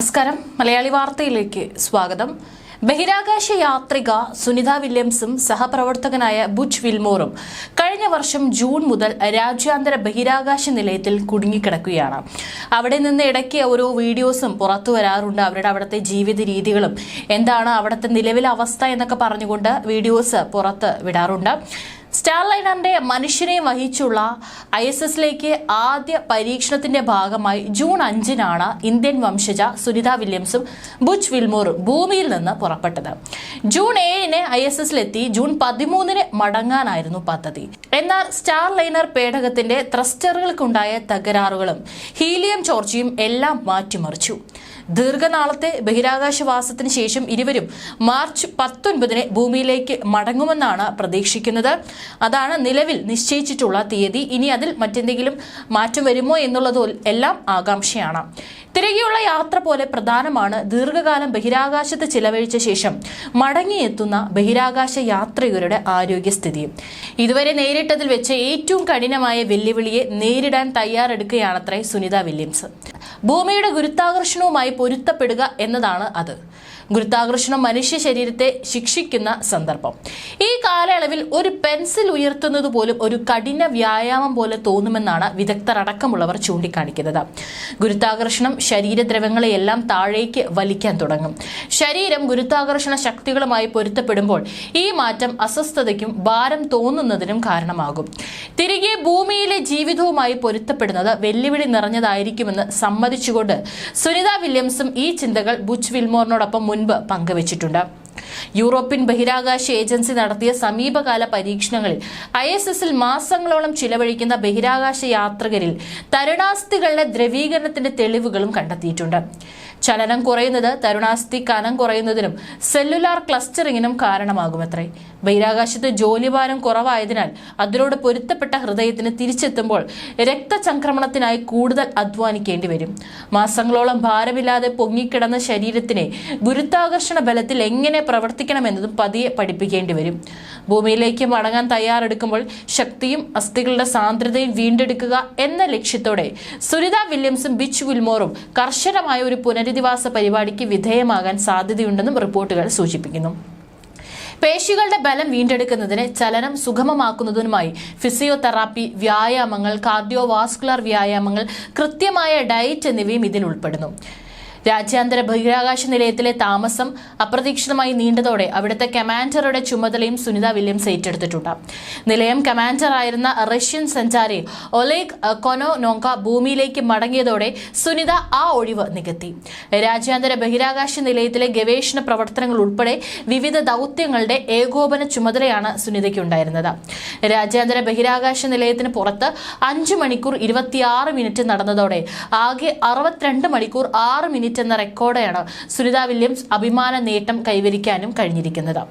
നമസ്കാരം. മലയാളി വാർത്തയിലേക്ക് സ്വാഗതം. ബഹിരാകാശ യാത്രിക സുനിത വില്യംസും സഹപ്രവർത്തകനായ ബുച്ച് വിൽമോറും കഴിഞ്ഞ വർഷം ജൂൺ മുതൽ രാജ്യാന്തര ബഹിരാകാശ നിലയത്തിൽ കുടുങ്ങിക്കിടക്കുകയാണ്. അവിടെ നിന്ന് ഇടയ്ക്ക് ഓരോ വീഡിയോസും പുറത്തു വരാറുണ്ട്. അവരുടെ അവിടുത്തെ ജീവിത രീതികളും എന്താണ് അവിടുത്തെ നിലവിലെ അവസ്ഥ എന്നൊക്കെ പറഞ്ഞുകൊണ്ട് വീഡിയോസ് പുറത്ത് വിടാറുണ്ട്. സ്റ്റാർലൈനറിന്റെ മനുഷ്യനെ വഹിച്ചുള്ള ഐ എസ് എസിലേക്ക് ആദ്യ പരീക്ഷണത്തിന്റെ ഭാഗമായി ജൂൺ അഞ്ചിനാണ് ഇന്ത്യൻ വംശജ സുനിത വില്യംസും ബുച്ച് വിൽമോറും ഭൂമിയിൽ നിന്ന് പുറപ്പെട്ടത്. ജൂൺ ഏഴിന് ഐ എസ് എസിലെത്തി ജൂൺ പതിമൂന്നിന് മടങ്ങാനായിരുന്നു പദ്ധതി. എന്നാൽ സ്റ്റാർലൈനർ പേടകത്തിന്റെ ത്രസ്റ്ററുകൾക്കുണ്ടായ തകരാറുകളും ഹീലിയം ചോർച്ചയും എല്ലാം മാറ്റിമറിച്ചു. ദീർഘനാളത്തെ ബഹിരാകാശവാസത്തിന് ശേഷം ഇരുവരും മാർച്ച് പത്തൊൻപതിന് ഭൂമിയിലേക്ക് മടങ്ങുമെന്നാണ് പ്രതീക്ഷിക്കുന്നത്. അതാണ് നിലവിൽ നിശ്ചയിച്ചിട്ടുള്ള തീയതി. ഇനി അതിൽ മറ്റെന്തെങ്കിലും മാറ്റം വരുമോ എന്നുള്ളതോ എല്ലാം ആകാംക്ഷയാണ്. തിരികെയുള്ള യാത്ര പോലെ പ്രധാനമാണ് ദീർഘകാലം ബഹിരാകാശത്ത് ചിലവഴിച്ച ശേഷം മടങ്ങിയെത്തുന്ന ബഹിരാകാശ യാത്രികരുടെ ആരോഗ്യസ്ഥിതി. ഇതുവരെ നേരിട്ടതിൽ വെച്ച് ഏറ്റവും കഠിനമായ വെല്ലുവിളിയെ നേരിടാൻ തയ്യാറെടുക്കുകയാണത്രേ സുനിത വില്യംസ്. ഭൂമിയുടെ ഗുരുത്വാകർഷണവുമായി പൊരുത്തപ്പെടുക എന്നതാണ് അത്. ഗുരുത്വാകർഷണം മനുഷ്യ ശരീരത്തെ ശിക്ഷിക്കുന്ന സന്ദർഭം. ഈ കാലയളവിൽ ഒരു പെൻസിൽ ഉയർത്തുന്നത് പോലും ഒരു കഠിന വ്യായാമം പോലെ തോന്നുമെന്നാണ് വിദഗ്ധർ അടക്കമുള്ളവർ ചൂണ്ടിക്കാണിക്കുന്നത്. ഗുരുത്വാകർഷണം ശരീരദ്രവങ്ങളെയെല്ലാം താഴേക്ക് വലിക്കാൻ തുടങ്ങും. ശരീരം ഗുരുത്വാകർഷണ ശക്തികളുമായി പൊരുത്തപ്പെടുമ്പോൾ ഈ മാറ്റം അസ്വസ്ഥതയ്ക്കും ഭാരം തോന്നുന്നതിനും കാരണമാകും. തിരികെ ഭൂമിയിലെ ജീവിതവുമായി പൊരുത്തപ്പെടുന്നത് വെല്ലുവിളി നിറഞ്ഞതായിരിക്കുമെന്ന് സമ്മതിച്ചുകൊണ്ട് സുനിത വില്യംസും ഈ ചിന്തകൾ ബുച്ച് വിൽമോറിനോടൊപ്പം മുൻപ് പങ്കുവച്ചിട്ടുണ്ട്. യൂറോപ്യൻ ബഹിരാകാശ ഏജൻസി നടത്തിയ സമീപകാല പരീക്ഷണങ്ങളിൽ ഐ എസ് എസിൽ മാസങ്ങളോളം ചിലവഴിക്കുന്ന ബഹിരാകാശ യാത്രികരിൽ തരുണാസ്ഥികളുടെ ദ്രവീകരണത്തിന്റെ തെളിവുകളും കണ്ടെത്തിയിട്ടുണ്ട്. ചലനം കുറയുന്നത് തരുണാസ്ഥി കനം കുറയുന്നതിനും സെല്ലുലാർ ക്ലസ്റ്ററിങ്ങിനും കാരണമാകുമത്രേ. ബഹിരാകാശത്ത് ജോലിഭാരം കുറവായതിനാൽ അതിനോട് പൊരുത്തപ്പെട്ട ഹൃദയത്തിന് തിരിച്ചെത്തുമ്പോൾ രക്തചംക്രമണത്തിനായി കൂടുതൽ അധ്വാനിക്കേണ്ടി വരും. മാസങ്ങളോളം ഭാരമില്ലാതെ പൊങ്ങിക്കിടന്ന ശരീരത്തിനെ ഗുരുത്വാകർഷണ ബലത്തിൽ എങ്ങനെ പ്രവർത്തിക്കണമെന്നതും പതിയെ പഠിപ്പിക്കേണ്ടി വരും. ഭൂമിയിലേക്ക് മടങ്ങാൻ തയ്യാറെടുക്കുമ്പോൾ ശക്തിയും അസ്ഥികളുടെ സാന്ദ്രതയും വീണ്ടെടുക്കുക എന്ന ലക്ഷ്യത്തോടെ സുനിത വില്യംസും ബിച്ച് വിൽമോറും കർശനമായ ഒരു പുനരധിവാസ പരിപാടിക്ക് വിധേയമാകാൻ സാധ്യതയുണ്ടെന്നും റിപ്പോർട്ടുകൾ സൂചിപ്പിക്കുന്നു. പേശികളുടെ ബലം വീണ്ടെടുക്കുന്നതിന് ചലനം സുഗമമാക്കുന്നതിനുമായി ഫിസിയോതെറാപ്പി വ്യായാമങ്ങൾ കാർഡിയോവാസ്കുലർ വ്യായാമങ്ങൾ കൃത്യമായ ഡയറ്റ് എന്നിവയും ഇതിൽ ഉൾപ്പെടുന്നു. രാജ്യാന്തര ബഹിരാകാശ നിലയത്തിലെ താമസം അപ്രതീക്ഷിതമായി നീണ്ടതോടെ അവിടുത്തെ കമാൻഡറുടെ ചുമതലയും സുനിത വില്യംസ് ഏറ്റെടുത്തിട്ടുണ്ട്. നിലയം കമാൻഡറായിരുന്ന റഷ്യൻ സഞ്ചാരി ഒലേഗ് കൊനോനോങ്ക ഭൂമിയിലേക്ക് മടങ്ങിയതോടെ സുനിത ആ ഒഴിവ് നികത്തി. രാജ്യാന്തര ബഹിരാകാശ നിലയത്തിലെ ഗവേഷണ പ്രവർത്തനങ്ങൾ ഉൾപ്പെടെ വിവിധ ദൗത്യങ്ങളുടെ ഏകോപന ചുമതലയാണ് സുനിതയ്ക്കുണ്ടായിരുന്നത്. രാജ്യാന്തര ബഹിരാകാശ നിലയത്തിന് പുറത്ത് അഞ്ചു മണിക്കൂർ ഇരുപത്തിയാറ് മിനിറ്റ് നടന്നതോടെ ആകെ അറുപത്തിരണ്ട് മണിക്കൂർ ആറ് മിനിറ്റ് എന്ന റെക്കോർഡാണ് സുനിത വില്യംസ് അഭിമാന നേട്ടം കൈവരിക്കാനും കഴിഞ്ഞിരിക്കുന്നത്.